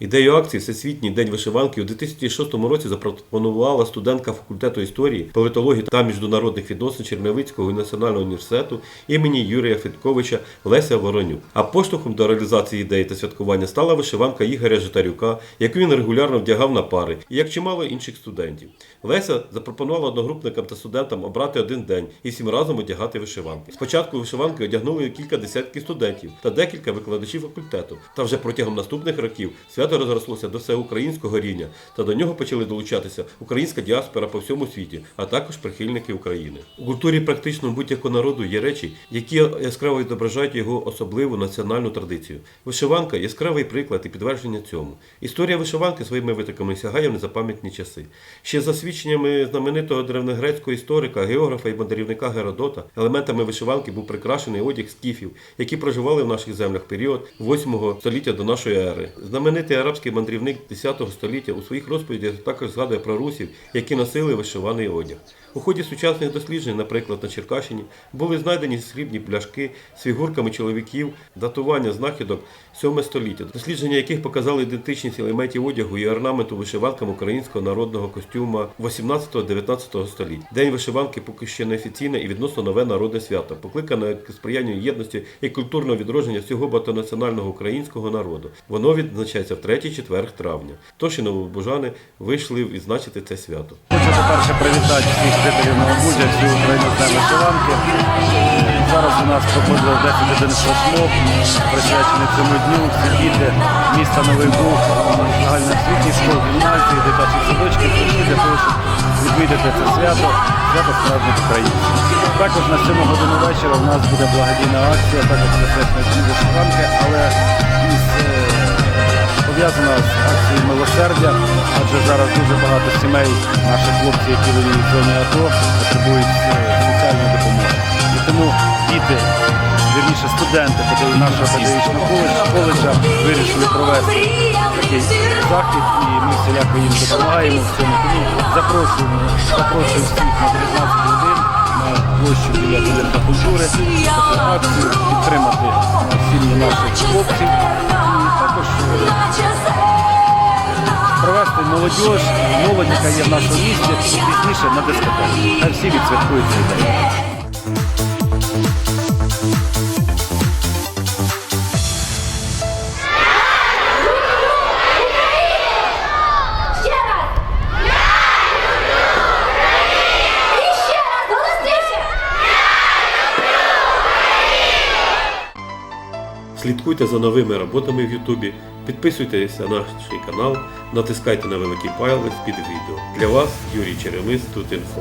Ідею акції Всесвітній день вишиванки у 2006 році запропонувала студентка факультету історії, політології та міжнародних відносин Чернівецького національного університету імені Юрія Федьковича Леся Воронюк. А поштовхом до реалізації ідеї та святкування стала вишиванка Ігоря Житарюка, яку він регулярно вдягав на пари, і як чимало інших студентів. Леся запропонувала одногрупникам та студентам обрати один день і всім разом одягати вишиванки. Спочатку вишиванки одягнули кілька десятків студентів та декілька викладачів факультету. Та вже протягом наступних років свято розрослося до всеукраїнського рівня, та до нього почали долучатися українська діаспора по всьому світі, а також прихильники України. У культурі практично будь-якого народу є речі, які яскраво відображають його особливу національну традицію. Вишиванка яскравий приклад і підтвердження цьому. Історія вишиванки своїми витоками сягає в незапам'ятні часи. Ще за свідченнями знаменитого древнегрецького історика, географа і мандрівника Геродота, елементами вишиванки був прикрашений одяг скіфів, які проживали в наших землях період 8 століття до нашої ери. Знаменитий арабський мандрівник 10 століття у своїх розповідях також згадує про русів, які носили вишиваний одяг. У ході сучасних досліджень, наприклад, на Черкащині, були знайдені срібні пляшки з фігурками чоловіків, датування знахідок 7 століття, дослідження яких показали ідентичність елементів одягу і орнаменту вишиванкам українського народного костюма 18-19 століть. День вишиванки поки ще не офіційне і відносно нове народне свято, покликане к сприянню єдності і культурного відродження всього багатонаціонального українського народу. Воно відзначається в 3-4 травня. Тож і новобужани вийшли відзначити це свято. Хочу, по-перше, привітати всіх жителів Новобужя, всю Україну з Днем вишиванки. Зараз у нас проходило 10 один флешмоб, присвячений цьому дню. Всі діти міста Новий Буг, загальноосвітніх школ, гімназії, дитячих садочків прийшли для того, щоб відвідати це свято, свято справжніх українців. Також на 7 годину вечора у нас буде благодійна акція, також присвячена Дню вишиванки, пов'язана з акцією милосердя, адже зараз дуже багато сімей, наших хлопців, які воюють в зоні АТО, потребують е, соціальної допомоги. І тому діти, вірніше студенти нашого педагогічного коледжа, вирішили провести такий захід, і ми всіляко їм допомагаємо в цьому. Тому запрошуємо, запрошуємо всіх на 19 годин на площу біля будинку культури, акцію підтримати сім'ї наших хлопців. Молодіж, молодь, яка є в нашому місті, пізніше на дискотеку. Хай всі відсвяткують цей день. Слідкуйте за новими роботами в Ютубі, підписуйтесь на наш канал, натискайте на великий палець під відео. Для вас Юрій Черемис тут інфо.